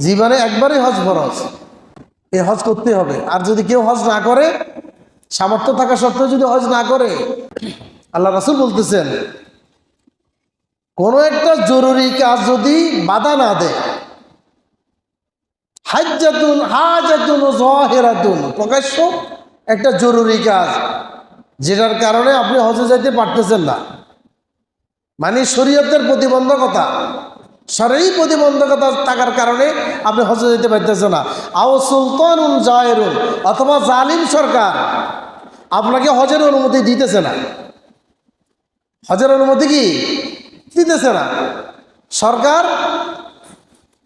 জীবনে একবারই হজ ফরজ। এই হজ করতে হবে। আর যদি কেউ হজ না করে, সামর্থ্য থাকা সত্ত্বেও যদি হজ না করে, আল্লাহ রাসুল বলতেছেন, কোনো একটা জরুরি কাজ যদি বাধা না দেয় ও প্রকাশ্য একটা জরুরি কাজ, যেটার কারণে আপনি হজে যাইতে পারতেছেন না। মানে শরীয়তের প্রতিবন্ধকতা। সরাই প্রতিবন্ধকতা থাকার কারণে আপনি হজে যেতে পারতেছেন না। আও সুলতানুন জায়েরুন, অথবা জালিম সরকার আপনাকে হজের অনুমতি দিতেছে না। হজের অনুমতি কি? দিতেছে না। সরকার,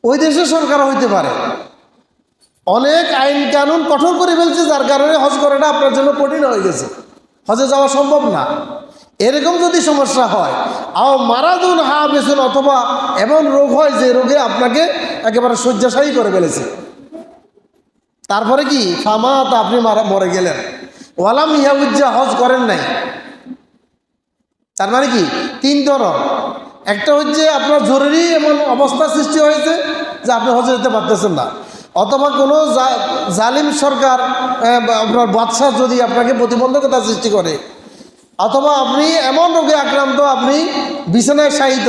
ওই দেশের সরকার হইতে পারে। অনেক আইন কানুন কঠোর করে ফেলছে, যার কারণে হজ করাটা আপনার জন্য কঠিন হয়ে গেছে। হজে যাওয়া সম্ভব না। এরকম যদি সমস্যা হয়, আও মারাদুন হা বেসুন অথবা এমন রোগ হয় যে রোগে আপনাকে একেবারে শয্যাশায়ী করে ফেলেছে। তারপরে কি? ফামাত আপনি মারা, মরে গেলেন। ওয়ালাম ইহাউজ্জা হজ করেন নাই। তার মানে কি? তিন ধরন। একটা হচ্ছে আপনার জরুরি এমন অবস্থা সৃষ্টি হয়েছে যে আপনি হজে যেতে পারতেছেন না। অথবা কোনো জালিম সরকার আপনার বাদশাহ যদি আপনাকে প্রতিবন্ধকতা সৃষ্টি করে অথবা আপনি এমন রোগে আক্রান্ত, আপনি বিছানায় শায়িত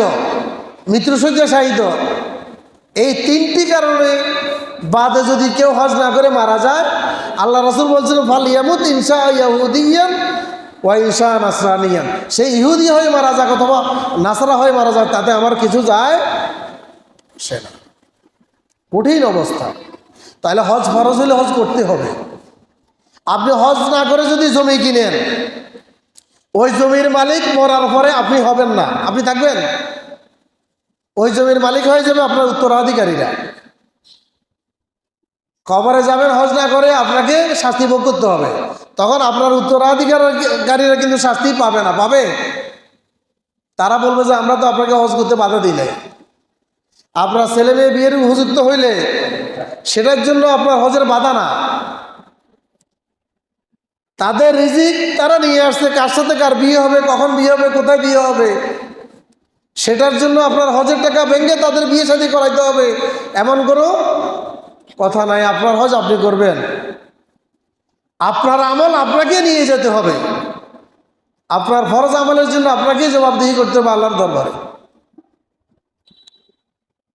মৃত্যুসজ্জা শায়িত, এই তিনটি কারণে বাদে যদি কেউ হজ না করে মারা যায়, আল্লাহ রসুল বলছিল ফাল ইয়ামুত ইনসা ইয়াহুদিয়ান ওয়া ইনসা নাসরানিয়ান। সেই ইহুদি হয়ে মারা যাক অথবা নাসরা হয়ে মারা যাক, তাতে আমার কিছু যায় সে না। কঠিন অবস্থা। তাহলে হজ ফরজ হলে হজ করতে হবে। আপনি হজ না করে যদি জমি কিনেন ওই জমির মালিক মরার পরে আপনি হবেন না। আপনি থাকবেন? ওই জমির মালিক হয়ে যাবে আপনার উত্তরাধিকারীরা। কবরে যাবেন, হজ না করে আপনাকে শাস্তি ভোগ করতে হবে। তখন আপনার উত্তরাধিকারীরা কিন্তু শাস্তি পাবে না। পাবে? তারা বলবে যে, আমরা তো আপনাকে হজ করতে বাধা দিই নাই। আপনার ছেলে মেয়ে বিয়ের উপযুক্ত হইলে সেটার জন্য আপনার হজের বাধা না। তাদের রিজিক তারা নিয়ে আসছে, কার সাথে কার বিয়ে হবে, কখন বিয়ে হবে, কোথায় বিয়ে হবে। সেটার জন্য আপনার হজের টাকা ভেঙে তাদের বিয়ে শাদী করাইতে হবে। এমন কোনো কথা নাই, আপনার হজ আপনি করবেন। আপনার আমল আপনাকে নিয়ে যেতে হবে। আপনার ফরজ আমলের জন্য আপনাকেই জবাবদিহি করতে হবে আল্লাহর দরবারে।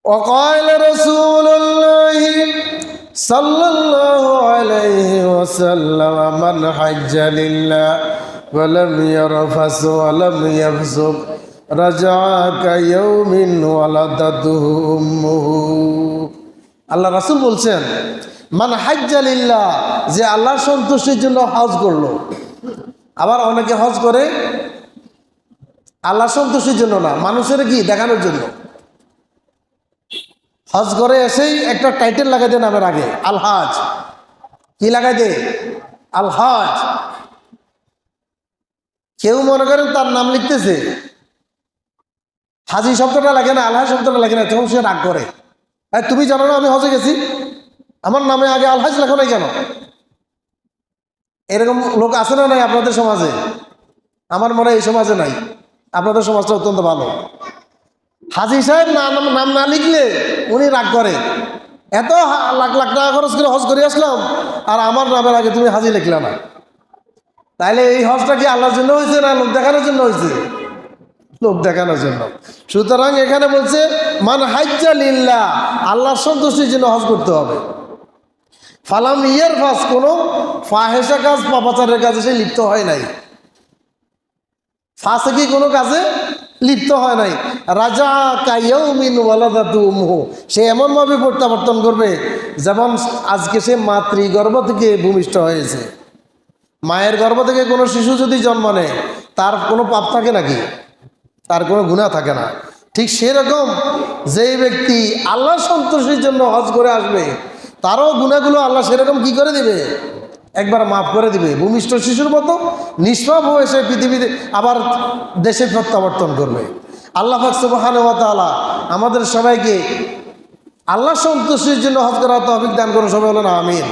অকয়েল রসুল الله صلى الله عليه وسلم من حج لله ولم يرفس ولم يفسق رجع كيوم ولدته أمه আল্লাহ রাসুল বলছেন মান হাজ্জালিল্লাহ যে আল্লাহর সন্তুষ্টির জন্য হজ করলো আবার অনেকে হজ করে আল্লাহ সন্তুষ্টির জন্য না মানুষের কি দেখানোর জন্য হজ করে এসেই একটা টাইটেল লাগাই দেয় নামের আগে আলহাজ। কি লাগাই দে? আলহাজ। কেউ মনে করেন তার নাম লিখতেছে। হাজি শব্দটা লাগে না আলহাজ শব্দটা লাগে না তখন সে রাগ করে। এই, তুমি জানো না আমি হজে গেছি? আমার নামে আগে আলহাজ লেখো নাই কেন? এরকম লোক আছে না নাই আপনাদের সমাজে? আমার মনে হয় এই সমাজে নাই। আপনাদের সমাজটা অত্যন্ত ভালো। হাজি সাহেব নাম না লিখলে উনি রাগ করে। এত লাখ লাখ টাকা খরচ করে হজ করে আসলাম, আর আমার নামের আগে তুমি হাজি লিখলে না। তাইলে এই হজটা কি আল্লাহর জন্য হয়েছে না লোক দেখানোর জন্য হয়েছে? লোক দেখানোর জন্য। সুতরাং এখানে বলছে, মান হাজ্জা লিল্লা আল্লাহর সন্তুষ্টির জন্য হজ করতে হবে। ফালাম ইয়ের ফাস কোনো ফাহেসা কাজ, পাপাচারের কাজে সে লিপ্ত হয় নাই। ফাঁসে কি কোনো কাজে লিপ্ত হয় নাই। রাজা কাইয়াউমিন ওয়ালাদাতু উম্মুহু সে এমনভাবে প্রত্যাবর্তন করবে যেমন আজকে সে মাতৃগর্ভ থেকে ভূমিষ্ঠ হয়েছে। মায়ের গর্ভ থেকে কোনো শিশু যদি জন্ম নেয়, তার কোনো পাপ থাকে নাকি? তার কোনো গুণা থাকে না। ঠিক সেরকম যেই ব্যক্তি আল্লাহ সন্তোষের জন্য হজ করে আসবে, তারও গুণাগুলো আল্লাহ সেরকম কি করে দিবে? একবার মাফ করে দিবে। ভূমিষ্ঠ শিশুর মতো নিষ্পাপ হয়ে সে পৃথিবীতে আবার দেশে প্রত্যাবর্তন করবে। আল্লাহ সুবহান ওয়া আমাদের সবাইকে আল্লাহ সন্তুষ্টির জন্য হজ করা তো দান করুন। সবাই হলো না আমিন।